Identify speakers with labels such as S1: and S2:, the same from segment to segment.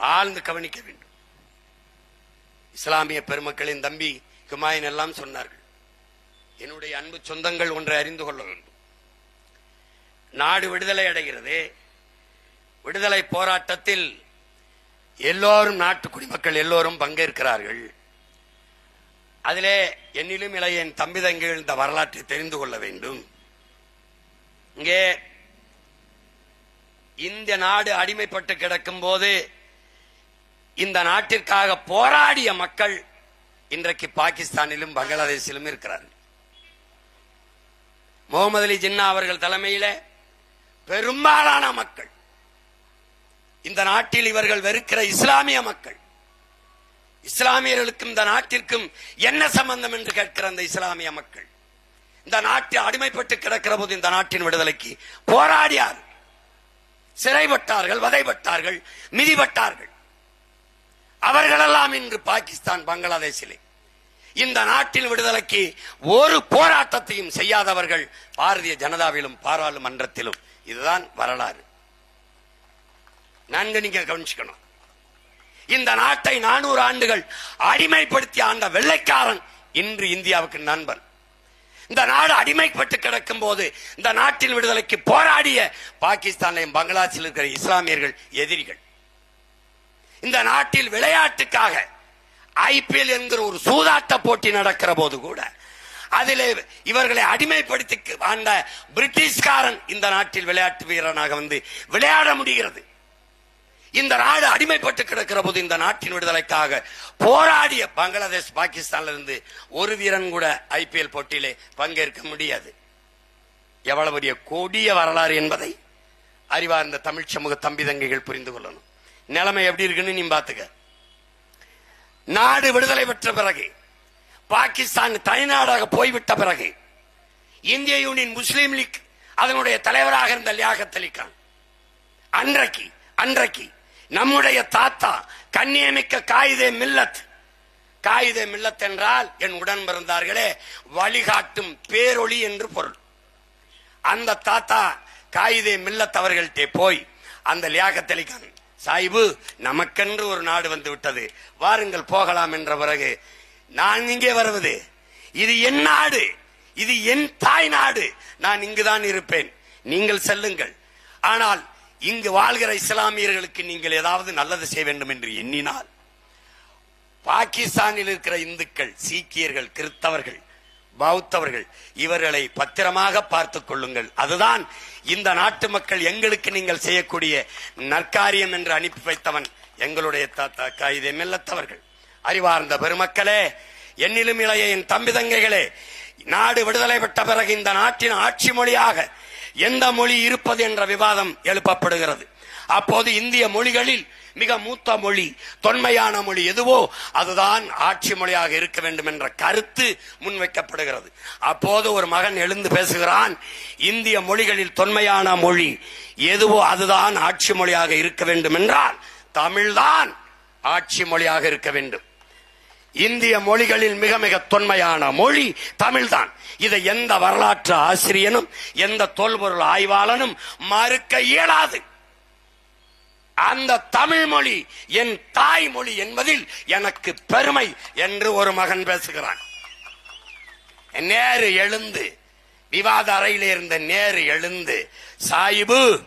S1: ஆழ்ந்து கவனிக்க வேண்டும். இஸ்லாமிய பெருமக்களின் தம்பி ஹுமாயூன் எல்லாம் சொன்னார்கள் என்னுடைய அன்பு சொந்தங்கள் ஒன்றை அறிந்து கொள்ள வேண்டும். நாடு விடுதலை அடைகிறது. விடுதலை போராட்டத்தில் எல்லோரும் நாட்டு குடிமக்கள் எல்லோரும் பங்கேற்கிறார்கள். அதிலே என்னிலும் இளைய என் தம்பி தங்கிகள் இந்த வரலாற்றை தெரிந்து கொள்ள வேண்டும். இங்கே இந்த நாடு அடிமைப்பட்டு கிடக்கும் போது இந்த நாட்டிற்காக போராடிய மக்கள் இன்றைக்கு பாகிஸ்தானிலும் பங்களாதேஷிலும் இருக்கிறார்கள். முகமது அலி ஜின்னா அவர்கள் தலைமையில பெரும்பாலான மக்கள் இந்த நாட்டில் இவர்கள் வெறுக்கிற இஸ்லாமிய மக்கள் இஸ்லாமியர்களுக்கும் இந்த நாட்டிற்கும் என்ன சம்பந்தம் என்று கேட்கிற அந்த இஸ்லாமிய மக்கள் இந்த நாட்டில் அடிமைப்பட்டு கிடக்கிற போது இந்த நாட்டின் விடுதலைக்கு போராடியார் சிறைப்பட்டார்கள் வதைப்பட்டார்கள் மிதிப்பட்டார்கள். அவர்களெல்லாம் இன்று பாகிஸ்தான் பங்களாதேஷிலே. இந்த நாட்டின் விடுதலைக்கு ஒரு போராட்டத்தையும் செய்யாதவர்கள் பாரதிய ஜனதாவிலும் பாராளுமன்றத்திலும். இதுதான் வரலாறு. நன்கு நீங்க கவனிச்சுக்கணும். இந்த நாட்டை நானூறு ஆண்டுகள் அடிமைப்படுத்தி ஆண்ட வெள்ளைக்காரன் இன்று இந்தியாவுக்கு நண்பன். இந்த நாடு அடிமைப்பட்டு கிடக்கும் போது இந்த நாட்டின் விடுதலைக்கு போராடிய பாகிஸ்தானையும் பங்களாதேஷில் இருக்கிற இஸ்லாமியர்கள் எதிரிகள். இந்த நாட்டில் விளையாட்டுக்காக ஐபிஎல் என்கிற ஒரு சூதாட்ட போட்டி நடக்கிற போது கூட அதிலே இவர்களை அடிமைப்படுத்தி ஆண்ட பிரிட்டிஷ்காரன் இந்த நாட்டில் விளையாட்டு வீரனாக வந்து விளையாட முடிகிறது. இந்த நாடு அடிமைப்பட்டு கிடக்கிற போது இந்த நாட்டின் விடுதலைக்காக போராடிய பங்களாதேஷ் பாகிஸ்தான்ல இருந்து ஒரு வீரன் கூட ஐபிஎல் போட்டியிலே பங்கேற்க முடியாது. எவ்வளவு பெரிய கொடிய வரலாறு என்பதை அறிவார்ந்த தமிழ் சமூக தம்பி தங்கைகள் புரிந்து கொள்ளணும். நிலைமை எப்படி இருக்குன்னு நீ பாத்துக்க நாடு விடுதலை பெற்ற பிறகு பாகிஸ்தான் தனிநாடாக போய்விட்ட பிறகு இந்திய யூனியன் முஸ்லீம் லீக் அதனுடைய தலைவராக இருந்த லியாகத் அலிகான் அன்றைக்கு அன்றைக்கு நம்முடைய தாத்தா கண்ணியமிக்க காயிதே மில்லத் காயிதே மில்லத் என்றால் என் உடன் பிறந்தார்களே வழிகாட்டும் பேரொளி என்று பொருள். அந்த தாத்தா காயிதே மில்லத் அவர்கள்ட்டே போய் அந்த லியாகத் அலிகான் சாயிபு நமக்கென்று ஒரு நாடு வந்து விட்டது வாருங்கள் போகலாம் என்ற பிறகு நான் இங்கே வருவது. இது என் நாடு. இது என் தாய் நாடு. நான் இங்குதான் இருப்பேன். நீங்கள் செல்லுங்கள். ஆனால் இங்கு வாழ்கிற இஸ்லாமியர்களுக்கு நீங்கள் ஏதாவது நல்லது செய்ய வேண்டும் என்று எண்ணினால் பாகிஸ்தானில் இருக்கிற இந்துக்கள் சீக்கியர்கள் கிறிஸ்தவர்கள் பௌத்தவர்கள் இவர்களை பத்திரமாக பார்த்துக் கொள்ளுங்கள். அதுதான் இந்த நாட்டு மக்கள் எங்களுக்கு நீங்கள் செய்யக்கூடிய நற்காரியம் என்று அனுப்பி வைத்தவன் எங்களுடைய தாத்தா காயிதே மெல்லத்தவர்கள். அறிவார்ந்த பெருமக்களே என்னிலும் இளைய என் தம்பி தங்கைகளே நாடு விடுதலை பெற்ற பிறகு இந்த நாட்டின் ஆட்சி மொழியாக எந்த மொழி இருப்பது என்ற விவாதம் எழுப்பப்படுகிறது. அப்போது இந்திய மொழிகளில் மிக மூத்த மொழி தொன்மையான மொழி எதுவோ அதுதான் ஆட்சி மொழியாக இருக்க வேண்டும் என்ற கருத்து முன்வைக்கப்படுகிறது. அப்போது ஒரு மகன் எழுந்து பேசுகிறான் இந்திய மொழிகளில் தொன்மையான மொழி எதுவோ அதுதான் ஆட்சி மொழியாக இருக்க வேண்டும் என்றால் தமிழ்தான் ஆட்சி மொழியாக இருக்க வேண்டும். இந்திய மொழிகளில் மிக மிக தொன்மையான மொழி தமிழ்தான். இதை எந்த வரலாற்று ஆசிரியனும் எந்த தொல்பொருள் ஆய்வாளனும் மறுக்க இயலாது. அந்த தமிழ் மொழி என் தாய்மொழி என்பதில் எனக்கு பெருமை என்று ஒரு மகன் பேசுகிறான். நேரு எழுந்து விவாத அறையில் இருந்த நேரு எழுந்து சாயிபு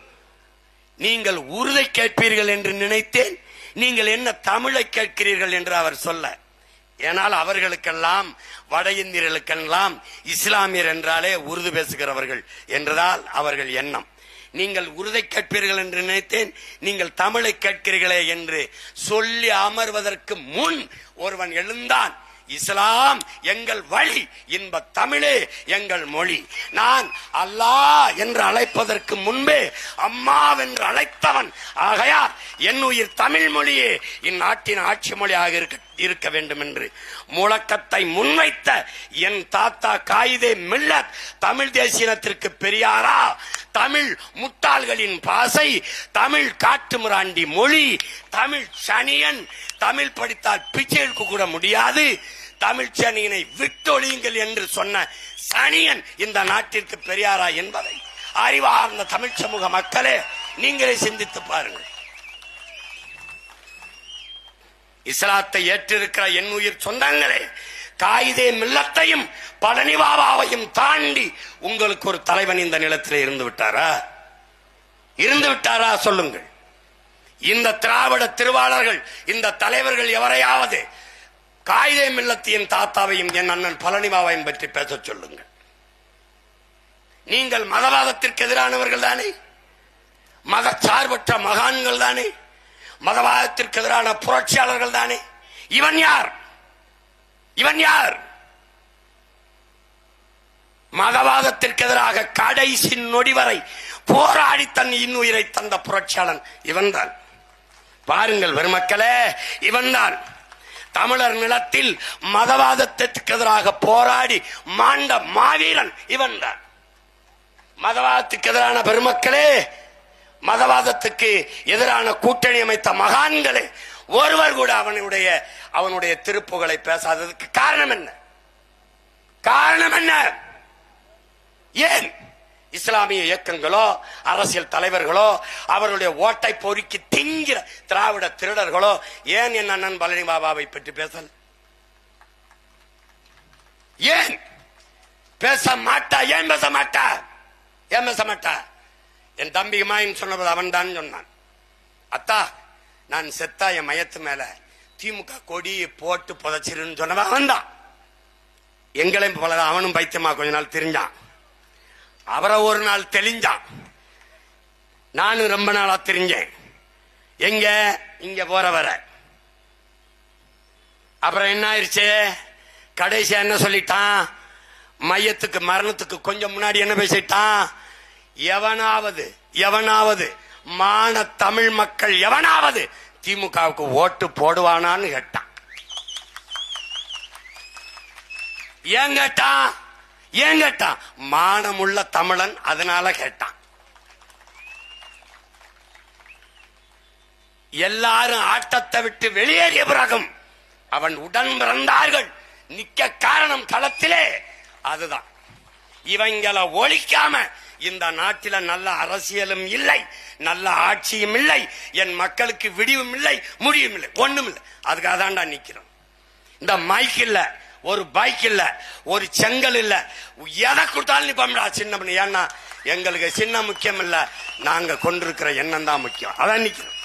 S1: நீங்கள் உருதை கேட்பீர்கள் என்று நினைத்தேன் நீங்கள் என்ன தமிழை கேட்கிறீர்கள் என்று அவர் சொல்ல ஏனால் அவர்களுக்கெல்லாம் வட இந்தியர்களுக்கெல்லாம் இஸ்லாமியர் என்றாலே உருது பேசுகிறவர்கள் என்றதால் அவர்கள் எண்ணம். நீங்கள் உருதை கேட்பீர்கள் என்று நினைத்தேன் நீங்கள் தமிழை கேட்கிறீர்களே என்று சொல்லி அமர்வதற்கு முன் ஒருவன் எழுந்தான் இஸ்லாம் எங்கள் வழி இன்ப தமிழே எங்கள் மொழி. நான் அல்லாஹ் என்று அழைப்பதற்கு முன்பே அம்மாவென்று அழைத்தவன். ஆகையார் என் உயிர் தமிழ் மொழியே இந்நாட்டின் ஆட்சி மொழியாக இருக்க இருக்க வேண்டும் என்று முழக்கத்தை முன்வைத்த என் தாத்தா காயிதே மில்லத் தமிழ் தேசியனத்திற்கு பெரியாரா? தமிழ் முட்டாள்களின் பாசை தமிழ் காட்டுமிராண்டி மொழி தமிழ் சனியன் தமிழ் படித்தால் பிச்சை எடுக்க கூட முடியாது. தமிழ் சனியனை விட்டொழியுங்கள் என்று சொன்ன சனியன் இந்த நாட்டிற்கு பெரியாரா என்பதை அறிவார்ந்த தமிழ் சமூக மக்களே நீங்களே சிந்தித்து பாருங்கள். இஸ்லாத்தை ஏற்றிருக்கிற என் உயிர் சொந்தங்களே காயிதே மில்லத்தையும் பழனிவாபாவையும் தாண்டி உங்களுக்கு ஒரு தலைவன் இந்த நிலத்தில் இருந்து விட்டாரா? இருந்து விட்டாரா சொல்லுங்கள். இந்த திராவிட திருவாளர்கள் இந்த தலைவர்கள் எவரையாவது காயிதே மில்லத்தையும் தாத்தாவையும் என் அண்ணன் பழனிபாவையும் பற்றி பேச சொல்லுங்கள். நீங்கள் மதவாதத்திற்கு எதிரானவர்கள் தானே? மதச்சார்பற்ற மகான்கள் தானே? மதவாதத்திற்கு எதிரான புரட்சியாளர்கள் தானே. இவன் யார்? இவன் யார்? மதவாதத்திற்கு எதிராக கடைசி நொடி வரை போராடி தன் இன்னுயிரை தந்த புரட்சியாளன் இவன்தான். பாருங்கள் பெருமக்களே இவன்தான். தமிழர் நிலத்தில் மதவாதத்திற்கு எதிராக போராடி மாண்ட மாவீரன் இவன்தான். மதவாதத்துக்கு எதிரான பெருமக்களே மதவாதத்துக்கு எதிரான கூட்டணி அமைத்த மகான்களை ஒருவர் கூட அவனுடைய அவனுடைய திருப்புகளை பேசாததுக்கு காரணம் என்ன? காரணம் என்ன? ஏன்? இஸ்லாமிய இயக்கங்களோ அரசியல் தலைவர்களோ அவருடைய ஓட்டை பொறுக்கி திங்கிற திராவிட திருடர்களோ ஏன் என் அண்ணன் பழனி பாபாவை பற்றி பேசல? ஏன்? பேச மாட்டா? ஏன் பேச மாட்டா? ஏன் பேச மாட்டா? என் தம்பி மாயின் சொன்னது அவன் தான் சொன்னான். அத்தா நான் செத்தா என் மயத்து மேல திமுக கொடியை போட்டு புதைச்சிருன்னு சொன்னவன் அவன் தான் எங்களையும் போல அவனும் பைத்தியமா கொஞ்ச நாள் தெரிஞ்சான். அவரை ஒரு நாள் தெளிஞ்சான். நானும் ரொம்ப நாளா தெரிஞ்சேன். எங்க? இங்க போற வர. அப்புறம் என்ன ஆயிடுச்சு கடைசியா என்ன சொல்லிட்டான்? மையத்துக்கு மரணத்துக்கு கொஞ்சம் முன்னாடி என்ன பேசிட்டான்? எவனாவது எவனாவது மான தமிழ் மக்கள் எவனாவது திமுகவுக்கு ஓட்டு போடுவானான்னு கேட்டான். ஏன் கேட்டான்? ஏன் கேட்டான்? மானமுள்ள தமிழன் அதனால கேட்டான். எல்லாரும் ஆட்டத்தை விட்டு வெளியேறிய பிறகும் அவன் உடன் பிறந்தார்கள். நிக்க காரணம் களத்திலே. அதுதான். இவங்களை ஒழிக்காம இந்த நாட்டில நல்ல அரசியலும் இல்லை நல்ல ஆட்சியும் இல்லை என் மக்களுக்கு விடிவும் இல்லை முடியும் இல்லை ஒண்ணும் இல்லை. அதுக்காக தான்டா நிக்கிறோம் இந்த மைக் இல்ல ஒரு பைக் இல்ல ஒரு செங்கல் இல்ல எதை கொடுத்தாலும் நிப்போம்டா சின்ன பண்ணி. ஏன்னா எங்களுக்கு சின்ன முக்கியம் இல்ல நாங்க கொண்டிருக்கிற எண்ணம் தான் முக்கியம். அதான் நிக்கிறோம்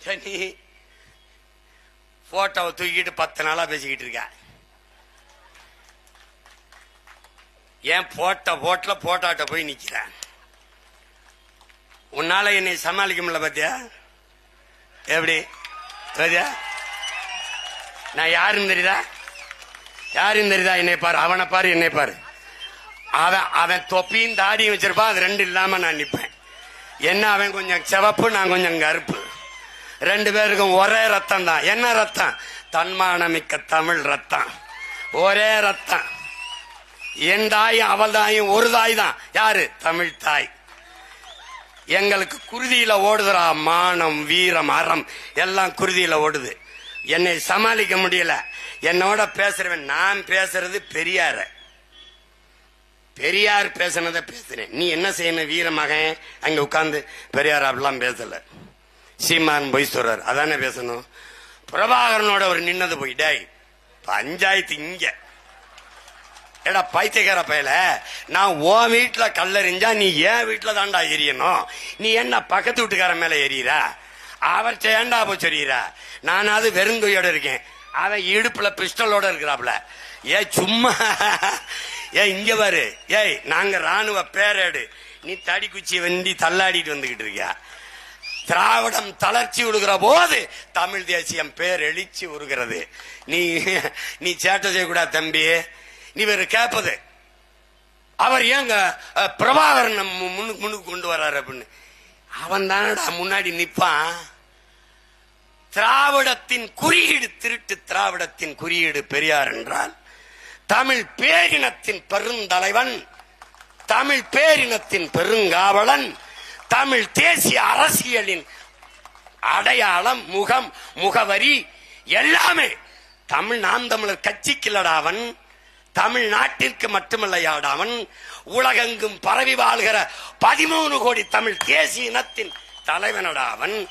S1: சரி போட்டோவை தூக்கிட்டு பத்து நாளா பேசிக்கிட்டு இருக்க. ஏன் போட்ட போட்டில் போட்டாட்ட போய் நிற்கிறேன் உன்னால என்னை சமாளிக்க முடியல பாத்தியா? எப்படி? பாத்தியா நான் யாருன்னு தெரியுதா? யாருன்னு தெரியுதா? என்னை பாரு அவனை பாரு என்னை பாரு. அவன் அவன் தொப்பியும் தாடியும் வச்சிருப்பான் அது ரெண்டு இல்லாம நான் நிற்பேன் என்ன அவன் கொஞ்சம் சிவப்பு நான் கொஞ்சம் கருப்பு. ரெண்டு பேருக்கும் ஒரே ரத்தம் தான் என்ன ரத்தம்? தன்மானமிக்க தமிழ் ரத்தம். ஒரே ரத்தம். என் தாயும் அவள் தாயும் ஒரு தாய் தான். யாரு? தமிழ் தாய். எங்களுக்கு குருதியில ஓடுதுடா மானம் வீரம் அறம். எல்லாம் குருதியில ஓடுது. என்னை சமாளிக்க முடியல. என்னோட பேசுறவன் நான் பேசுறது பெரியார. பெரியார் பேசுனதை பேசுறேன். நீ என்ன செய்யணும் வீர மகன்? அங்க உட்கார்ந்து பெரியார் அப்படிலாம் பேசல. சீமான் பொய் சொல்றார். அதானே பேசணும்? பிரபாகரனோட ஒரு நின்னது போய் டேய் பஞ்சாயத்து இங்க. ஏடா பைத்தியக்கார பயல. நான் உன் வீட்டுல கல்லறிஞ்சா நீ என் வீட்டுல தாண்டா எரியணும். நீ என்ன பக்கத்து வீட்டுக்கார மேல எரியற? அவர் ஏண்டா போய் சொல்லிடுறா நானாவது வெறுங்கையோட இருக்கேன். அவன் இடுப்புல பிஸ்டலோட இருக்கிறாப்ல ஏ சும்மா. ஏ இங்க பாரு. ஏய் நாங்க ராணுவ பேரேடு. நீ தடி குச்சி வண்டி தள்ளாடிட்டு வந்துகிட்டு இருக்கியா? திராவிடம் தளர்ச்சி விடுகிற போது தமிழ் தேசியம் பேர் எழுச்சி உருகிறது. நீ நீ சேட்டை செய்யக்கூடாது தம்பி. நீ வேறு கேட்பது அவர் ஏங்க பிரபாகரன் முன்னுக்கு முன்னுக்கு கொண்டு வர்றாரு அப்படின்னு. அவன் தானடா முன்னாடி நிற்பான் திராவிடத்தின் குறியீடு திருட்டு திராவிடத்தின் குறியீடு பெரியார் என்றால் தமிழ் பேரினத்தின் பெருந்தலைவன் தமிழ் பேரினத்தின் பெருங்காவலன் தமிழ் தேசிய அரசியலின் அடையாளம் முகம் முகவரி எல்லாமே தமிழ் நாம் தமிழர் கட்சிக்கில்லடா அவன். தமிழ்நாட்டிற்கு மட்டுமல்ல அவன். உலகெங்கும் பரவி வாழ்கிற பதிமூணு கோடி தமிழ் தேசிய இனத்தின் தலைவனடா அவன்.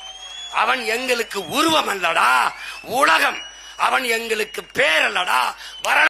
S1: அவன் எங்களுக்கு உருவம் அல்லடா உலகம் அவன் எங்களுக்கு பேரல்லடா. வர